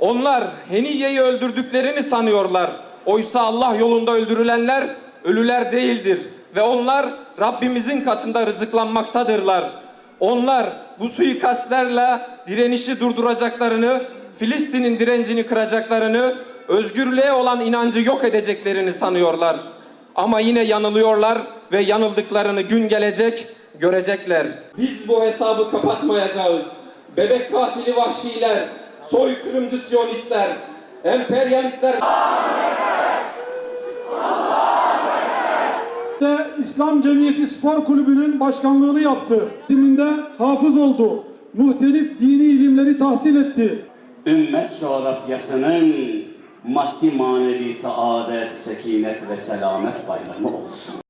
Onlar Heniye'yi öldürdüklerini sanıyorlar. Oysa Allah yolunda öldürülenler ölüler değildir. Ve onlar Rabbimizin katında rızıklanmaktadırlar. Onlar bu suikastlerle direnişi durduracaklarını, Filistin'in direncini kıracaklarını, özgürlüğe olan inancı yok edeceklerini sanıyorlar. Ama yine yanılıyorlar ve yanıldıklarını gün gelecek görecekler. Biz bu hesabı kapatmayacağız. Bebek katili vahşiler, soykırımcı siyonistler, emperyalistler de İslam Cemiyeti Spor Kulübü'nün başkanlığını yaptı. Diminde hafız oldu. Muhtelif dini ilimleri tahsil etti. ümmet coğrafyasının maddi manevi saadet, sekinet ve selamet bayramı olsun.